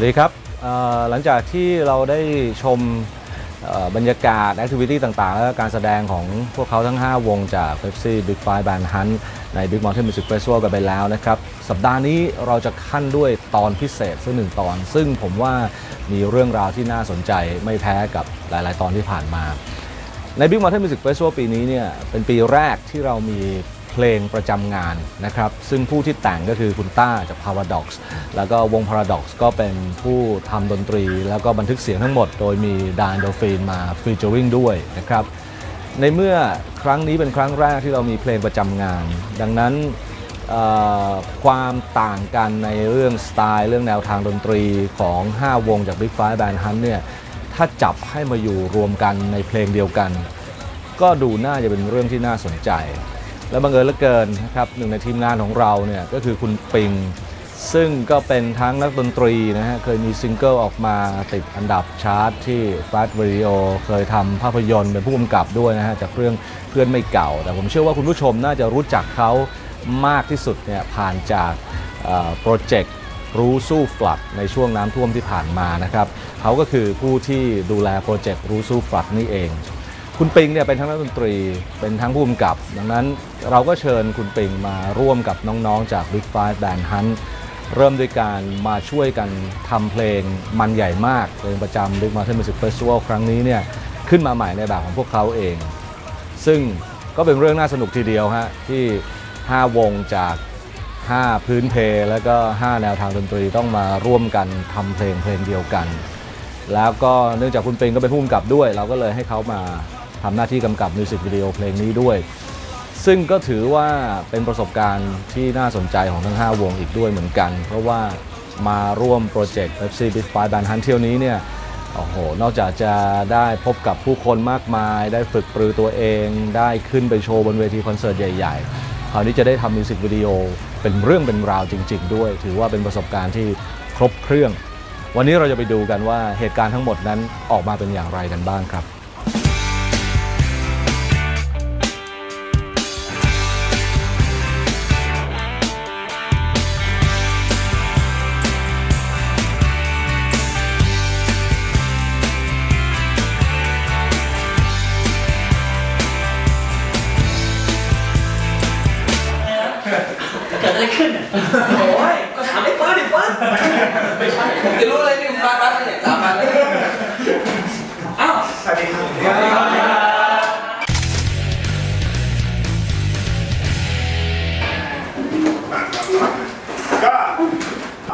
สวัสดีครับหลังจากที่เราได้ชมบรรยากาศแอคทิวิตี้ต่างๆ และการแสดงของพวกเขาทั้ง 5 วงจาก Pepsi Big Five Band Hunt ใน Big Mountain Music Festival กันไปแล้วนะครับ สัปดาห์นี้เราจะขั้นด้วยตอนพิเศษซึ่งหนึ่งตอน ซึ่งผมว่ามีเรื่องราวที่น่าสนใจไม่แพ้กับหลายๆ ตอนที่ผ่านมา ใน Big Mountain Music Festival ปีนี้เนี่ยเป็นปีแรกที่เรามี เพลงประจำงานนะครับ ซึ่งผู้ที่แต่งก็คือคุณต้าจาก Paradox แล้วก็วง Paradox ก็เป็นผู้ทำดนตรี แล้วก็บันทึกเสียงทั้งหมด โดยมีดานโดฟีนมาฟีเจอริงด้วยนะครับ ในเมื่อครั้งนี้เป็นครั้งแรกที่เรามีเพลงประจำงาน ดังนั้นความต่างกันในเรื่องสไตล์ เรื่องแนวทางดนตรีของ 5 วงจาก Big Five Band Hunt เนี่ยถ้าจับให้มาอยู่รวมกันในเพลงเดียวกัน ก็ดูน่าจะเป็นเรื่องที่น่าสนใจ และบังเอิญเหลือเกินนะครับหนึ่งในทีมงานของเราเนี่ยก็คือคุณปิง ซึ่งก็เป็นทั้งนักดนตรีนะฮะเคยมีซิงเกิลออกมาติดอันดับชาร์ตที่ Fast Radio เคยทำภาพยนตร์เป็นผู้กำกับด้วยนะฮะจากเรื่องเพื่อนไม่เก่า แต่ผมเชื่อว่าคุณผู้ชมน่าจะรู้จักเขามากที่สุดเนี่ยผ่านจากโปรเจกต์รู้สู้ฟลัดในช่วงน้ำท่วมที่ผ่านมานะครับเขาก็คือผู้ที่ดูแลโปรเจกต์รู้สู้ฟลัดนี่เอง คุณปิงเนี่ยเป็นทั้งนักดนตรีเป็นทั้งผู้กำกับ ดังนั้น เราก็เชิญคุณปิงมาร่วมกับน้องๆ จาก Big Five Band Hunt เริ่มด้วยการมาช่วยกันทำเพลงมันใหญ่มากเพลงประจำ Big Mountain Music Festival ครั้งนี้เนี่ยขึ้นมาใหม่ในแบบของพวกเขาเอง ซึ่งก็เป็นเรื่องน่าสนุกทีเดียวฮะที่ 5 วงจาก 5 พื้นเพลแล้วก็ 5 แนวทางดนตรีต้องมาร่วมกันทำเพลงเพลงเดียวกัน แล้วก็เนื่องจากคุณปิงก็เป็นผู้กำกับด้วย เราก็เลยให้เขามาทำหน้าที่กำกับมิวสิกวิดีโอเพลงนี้ด้วย ซึ่งก็ถือว่าเป็นประสบการณ์ที่น่าสนใจของทั้ง 5 วงอีกด้วยเหมือนกัน เพราะว่ามาร่วมโปรเจกต์ FC Big Five Band Hunt เที่ยวนี้เนี่ยโอ้โห นอกจากจะได้พบกับผู้คนมากมาย ได้ฝึกปรือตัวเอง ได้ขึ้นไปโชว์บนเวทีคอนเสิร์ตใหญ่ๆ คราวนี้จะได้ทำมิวสิกวิดีโอเป็นเรื่องเป็นราวจริง ๆ ด้วย ถือว่าเป็นประสบการณ์ที่ครบเครื่อง วันนี้เราจะไปดูกันว่าเหตุการณ์ทั้งหมดนั้นออกมาเป็นอย่างไรกันบ้างครับ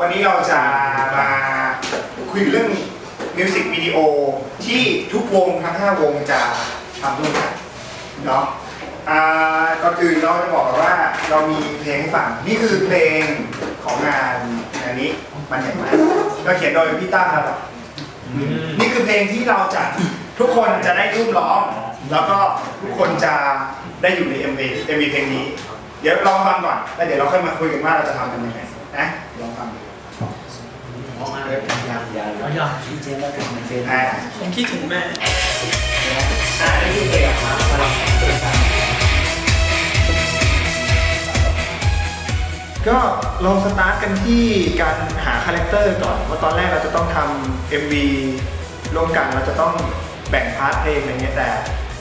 วันนี้เราจะมาคุยเรื่องมิวสิกวิดีโอที่ทุกวงทั้ง 5 วงจะทำร่วมกันเนาะอ่าก่อนอื่นเราจะบอกว่าเรามีเพลงให้ฟัง นี่คือเพลงของงานอันนี้มันใหญ่มากเราเขียนโดยพี่ต้าครับนี่คือเพลงที่เราจะทุกคนจะได้ร่วมร้อง แล้วก็ทุกคนจะได้อยู่ใน MV MV เพลงนี้ เดี๋ยวลองฟังก่อนแล้วเดี๋ยวเราค่อยมาคุยกันว่าเราจะทำกันยังไง นะลองฟังดูออกมาเลยยาวยาวแล้วยาวพี่เจมส์แล้วเป็นเฟนอ่าผมคิดถึงแม่อ่าได้ยินตัวอย่างมาพลังก็ลองสตาร์ทกันที่การหาคาแรคเตอร์ก่อนว่าตอนแรกเราจะต้องทำ MV ร่วมกันเราจะต้องแบ่งพาร์ทเพลงอะไรเงี้ยแต่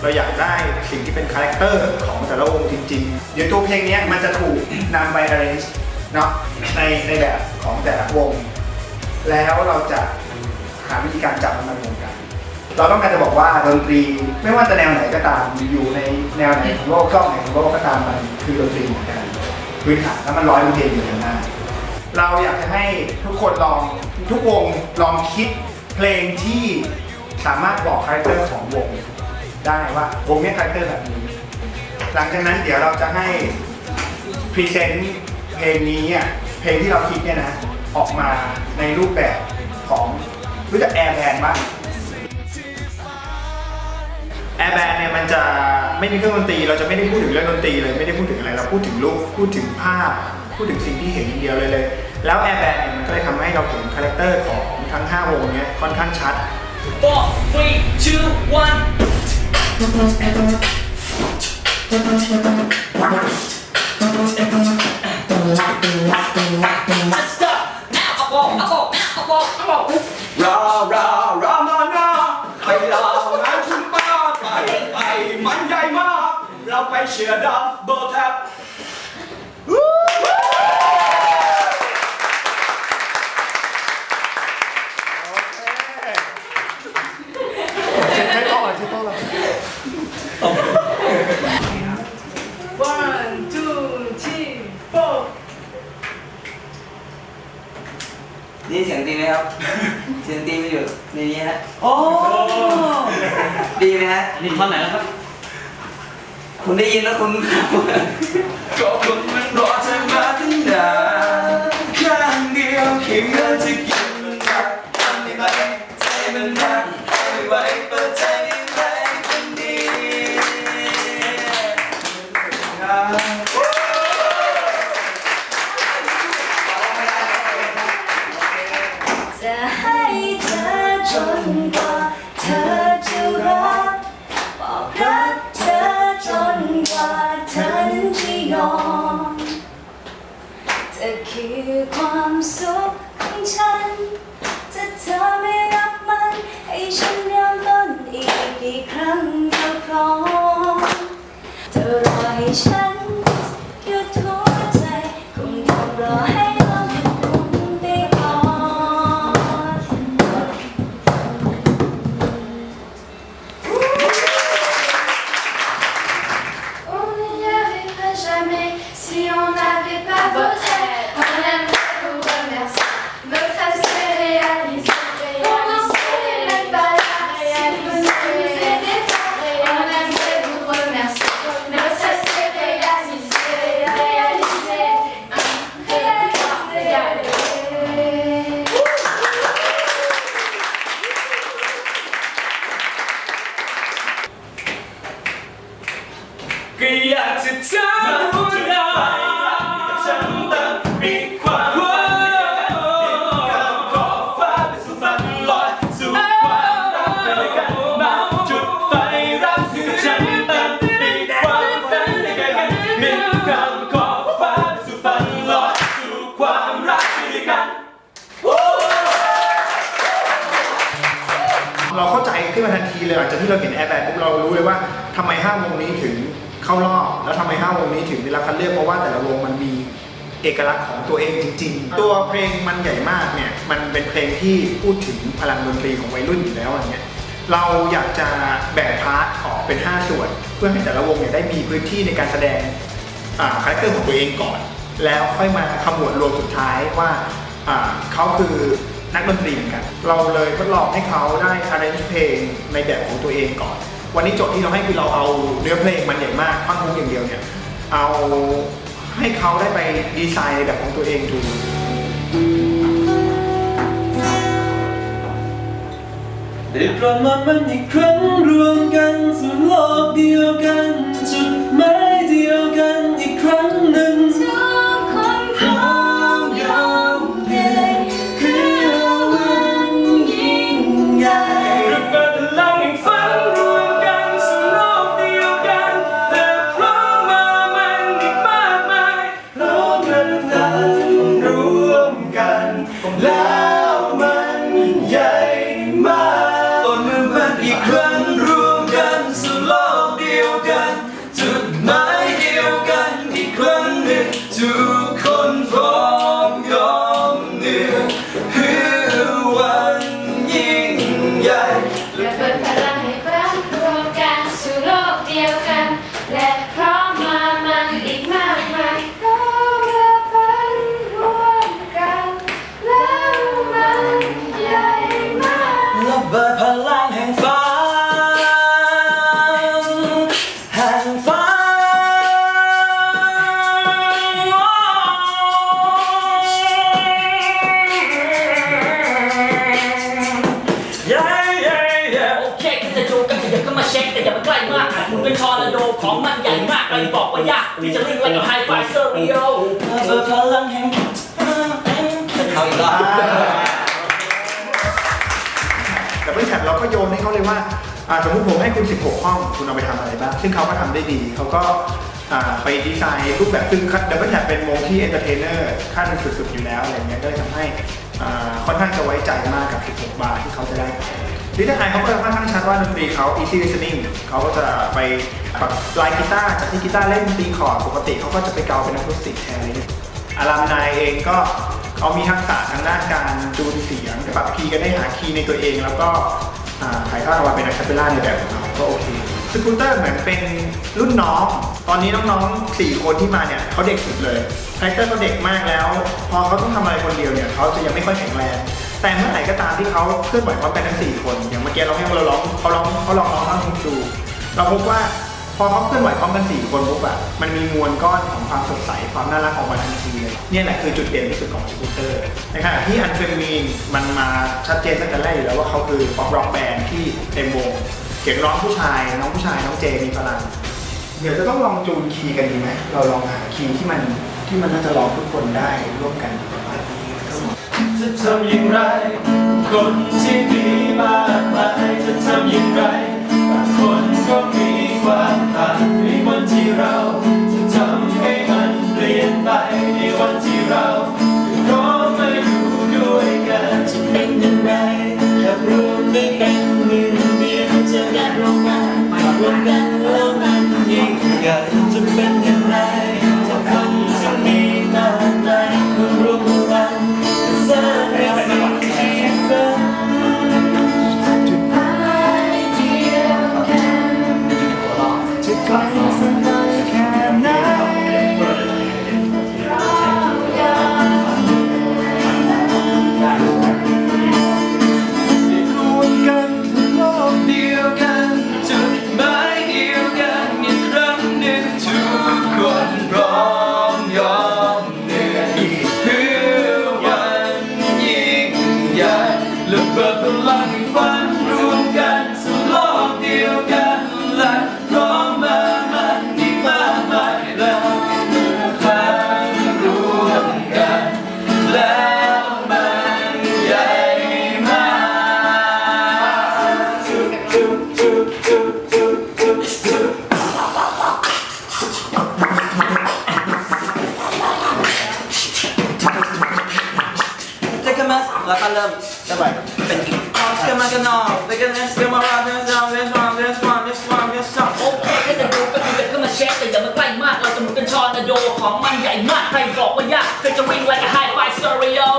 เราอยากได้สิ่งที่เป็นคาแรคเตอร์ของแต่ละวงจริงๆเดี๋ยวตัวเพลงนี้มันจะถูกนำไป arrange เนาะในในแบบของแต่ละวง แล้วเราจะหาวิธีการจับมันมารวมกัน เราต้องการจะบอกว่าดนตรีไม่ว่าจะแนวไหนก็ตามอยู่ในแนวไหนของโลกช่องไหนของโลกก็ตามมันคือดนตรีเหมือนกันพื้นฐานแล้วมันร้อยเพลงอยู่กันได้เราอยากจะให้ทุกคนลองทุกวงลองคิดเพลงที่สามารถบอกคาแรคเตอร์ของวงได้ว่าวงนี้คาแรคเตอร์แบบนี้ หลังจากนั้นเดี๋ยวเราจะให้พรีเซนต์ เพลงนี้อะเพลงที่เราคิดเนี่ยนะ ออกมาในรูปแบบของรู้จักแอร์แบนบ้างแอร์แบนเนี่ยมันจะไม่มีเครื่องดนตรี เราจะไม่ได้พูดถึงเรื่องดนตรีเลยไม่ได้พูดถึงอะไรเราพูดถึงรูปพูดถึงภาพ พูดถึงสิ่งที่เห็นอย่างเดียวเลยเลย แล้วแอร์แบนเนี่ยมันก็เลยทำให้เราเห็นคาแรคเตอร์ของทั้ง 5 วงเนี้ยค่อนข้างชัด four three two one Let's go. Now I walk, I walk, I walk. บอกเขาบอก รอรอรอมานาไปรองานคุณป้าไปไปมันใหญ่มาก เราไปเชียร์ดับเบิลแท็บ คุณได้ยิ คือความสุขของฉันถ้าเธอไม่รับมันให้ฉันเริ่มต้นอีกกี่ครั้งก็พร้อมเธอรอให้ฉัน ขึ้นมาทันทีเลยหลังจากที่เราเห็นแอร์แบนปุ๊บเรารู้เลยว่าทำไมห้าวงนี้ถึงเข้ารอบแล้วทำไมห้าวงนี้ถึงได้รับคัดเลือกเพราะว่าแต่ละวงมันมีเอกลักษณ์ของตัวเองจริง ๆ ตัวเพลงมันใหญ่มากเนี่ยมันเป็นเพลงที่พูดถึงพลังดนตรีของวัยรุ่นอยู่แล้วอย่างเงี้ยเราอยากจะแบ่งพาร์ทออกเป็น 5 ส่วน เพื่อให้แต่ละวงเนี่ยได้มีพื้นที่ในการแสดงคาแรคเตอร์ของตัวเองก่อน แล้วค่อยมาขมวดรวมสุดท้ายว่าอ่าเขาคือ นักดนตรีเหมือนกัน เราเลยทดลองให้เขาได้ arrange เพลงในแบบของตัวเองก่อน วันนี้โจทย์ที่เราให้คือเราเอาเนื้อเพลงมันใหญ่มากท่อนฮุกอย่างเดียวเนี่ยเอาให้เขาได้ไปดีไซน์ในแบบของตัวเองดูได้โปรดมามันอีกครั้งรวมกันสู่โลกเดียวกันจุด ไล่กับไฮไฟเซอร์เรียลระเบิดพลังแห่งเอาอีกแล้วแต่เพื่อนแท็บเราก็โยนให้เขาเลยว่าสมมติผมให้คุณ 16 ห้อง คุณเอาไปทำอะไรบ้าง ซึ่งเขาก็ทำได้ดี เขาก็ไปดีไซน์รูปแบบซึ่งดับเบิลแท็บเป็นวงที่เอนเตอร์เทนเนอร์ขั้นสุดๆอยู่แล้วอะไรเงี้ยก็เลยทำให้ค่อนข้างจะไว้ใจมากกับ 16 บาร์ที่เขาจะได้ ลิทเทิลไอเขาก็จะค่อนข้างชัดว่าดนตรีเขา easy listening เขาก็จะไปแบบลายกีตาร์จากที่กีตาร์เล่นตีคอร์ดปกติเขาก็จะไปเกาเป็นอะคูสติกแทนเลยอารามนายเองก็เขามีทักษะทางด้านการจูนเสียงปรับคีย์กันได้หาคีย์ในตัวเอง แล้วก็ถ่ายทอดออกมาเป็นอะคาเปล่าในแบบของเขาก็โอเคสกูตเตอร์เหมือนเป็นรุ่นน้อง ตอนนี้น้องๆ 4 คนที่มาเนี่ยเขาเด็กสุดเลยคาแรคเตอร์เขาเด็กมากแล้ว พอเขาต้องทำอะไรคนเดียวเนี่ยเขาจะยังไม่ค่อยแข็งแรง แต่เมื่อไหร่ก็ตามที่เขาเคลื่อนไหวพร้อมกันทั้ง4คนอย่างเมื่อกี้เราให้เราร้องเขาร้องเขาลองร้องทั้งคุณครูเราพบว่าพอเขาเคลื่อนไหวพร้อมกัน4คนปุ๊บอะมันมีมวลก้อนของความสดใสความน่ารักออกมาทันทีเลยเนี่ยแหละคือจุดเด่นที่สุดของสกูตเตอร์ในขณะที่อันเฟมีนมันมาชัดเจนตั้งแต่แรกอยู่แล้วว่าเขาคือป๊อปร็อกแบนด์ที่เต็มวงเสียงร้องผู้ชายน้องผู้ชายน้องเจมีพลังเดี๋ยวจะต้องลองจูนคีย์กันดีไหมเราลองหาคีย์ที่มันที่มันน่าจะร้องทุกคนได้ร่วมกันประมาณ จะทำอย่างไร คนที่มีมากมายจะทำอย่างไร และเบิดพลังฝันรวมกันสู่โลกเดียวกันและพร้อมมามันอีกมากมายแล้วฝันรวมกัน แล้วมันใหญ่มากเจอกันมาแล้วก็เริ่มได้ไหมเป็นอีกเชื่อมากันนอกเจอกันเชื่อมาราเดินจองเดินจองเดินจองเดินจองเดินจองโอเคถ้าจะดูก็เช็คแต่อย่ามาใกล้มากเราจะหม นเป็นชอนาโดของมันใหญ่มาก ใครบอกว่ายากเคยจะวิ่ง like a high five stereo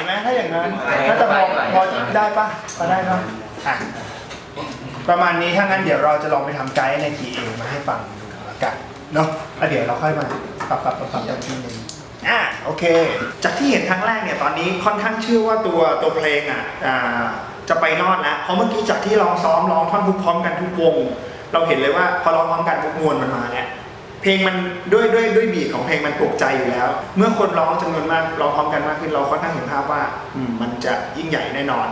ไหวไหมถ้าอย่างนั้นน่าจะพอพอได้ปะพอได้เนอะอะประมาณนี้ถ้างั้นเดี๋ยวเราจะลองไปทำไกด์ใน TA มาให้ฟังดูแล้วกันเนาะแล้วเดี๋ยวเราค่อยมาปรับปรับปรับปรับกันทีนึงอะโอเค จากที่เห็นครั้งแรกเนี่ยตอนนี้ค่อนข้างเชื่อว่าตัวตัวเพลงอะอ่าจะไปรอดแล้วเพราะเมื่อกี้จากที่ลองซ้อมร้องท่อนทุกพร้อมกันทุกวง เราเห็นเลยว่าพอร้องพร้อมกันทุกมวลมันมาแล้ว เพลงมันด้วยด้วยด้วยบีทของเพลงมันปลุกใจอยู่แล้ว เมื่อคนร้องจำนวนมากร้องพร้อมกันมากขึ้นเราค่อนข้างเห็นภาพว่ามันจะยิ่งใหญ่แน่นอน